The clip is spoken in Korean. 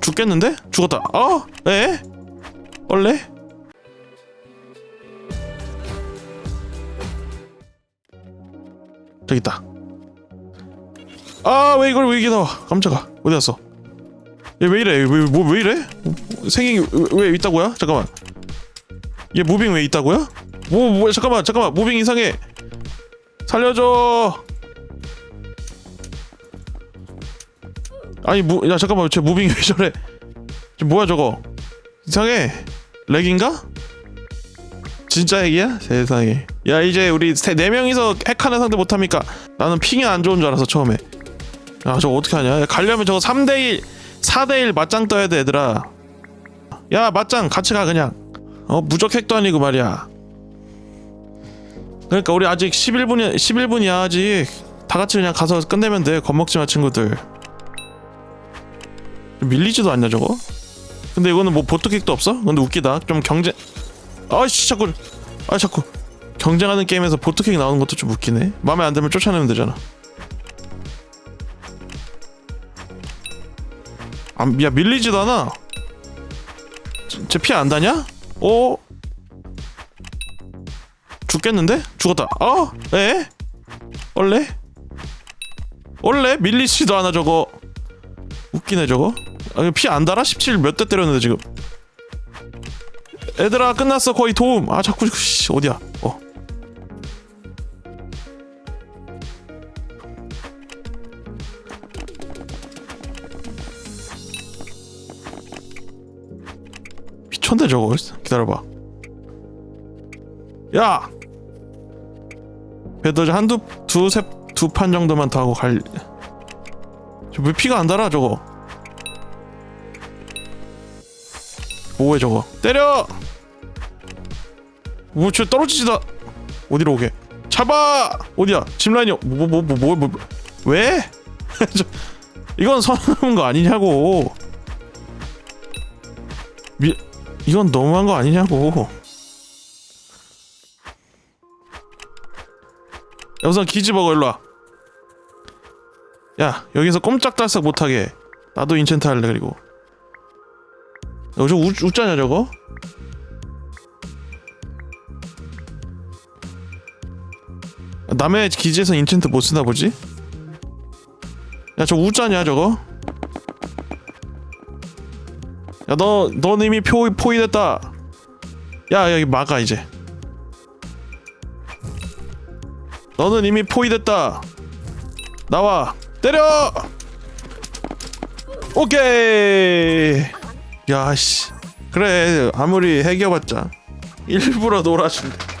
죽겠는데? 죽었다. 어? 에? 원래? 저기 있다. 아, 왜 이걸 왜 이게 나와? 깜짝아. 어디 갔어? 얘 왜 이래? 왜 뭐 왜 이래? 생긴 왜, 왜 있다고요? 잠깐만. 얘 무빙 왜 있다고요? 뭐, 뭐 잠깐만 잠깐만 무빙 이상해. 살려줘. 아니 무, 야 잠깐만 쟤 무빙 왜 저래? 저 뭐야 저거? 이상해. 렉인가? 진짜 핵이야? 세상에. 야 이제 우리 세, 네 명이서 핵하는 상대 못합니까? 나는 핑이 안 좋은 줄 알았어 처음에. 야 저거 어떻게 하냐? 야, 가려면 저거 3대1 4대1 맞짱 떠야 돼 얘들아. 야 맞짱 같이 가 그냥. 어 무적 핵도 아니고 말이야. 그러니까 우리 아직 11분이 11분이야 아직. 다 같이 그냥 가서 끝내면 돼. 겁먹지 마 친구들. 밀리지도 않냐 저거? 근데 이거는 뭐 보트킥도 없어? 근데 웃기다. 좀 경쟁. 아씨 자꾸 아 자꾸 경쟁하는 게임에서 보트킥 나오는 것도 좀 웃기네. 마음에 안 들면 쫓아내면 되잖아. 아, 야 밀리지도 않아. 쟤피안 다냐? 어? 죽겠는데? 죽었다. 어? 에? 원래? 원래 밀리지도 않아 저거. 웃기네 저거. 아, 피안 달아? 17 몇 대 때렸는데 지금. 애들아 끝났어 거의 도움. 아 자꾸 씨, 어디야? 어. 미쳤네 저거 기다려봐 야 그래도 한두 두 세 두 판 정도만 더 하고 갈 왜 피가 안 달아 저거? 뭐해 저거? 때려! 뭐저 떨어지지도 않- 어디로 오게? 잡아! 어디야? 짚라인이요. 뭐뭐 뭐 뭐 뭐 왜? 저, 이건 선 넘은 거 아니냐고. 미, 이건 너무한 거 아니냐고. 야, 우선 기지버거 일로 와. 야 여기서 꼼짝달싹 못하게. 나도 인챈트 할래 그리고. 야, 저 우, 웃자냐 저거? 남의 기지에서 인챈트 못 쓰나 보지? 야저 우짜냐 저거? 야너 넌 이미 표 포위됐다. 야 여기 막아 이제. 너는 이미 포위됐다. 나와 때려. 오케이. 야씨 그래 아무리 해겨봤자 일부러 놀아준다.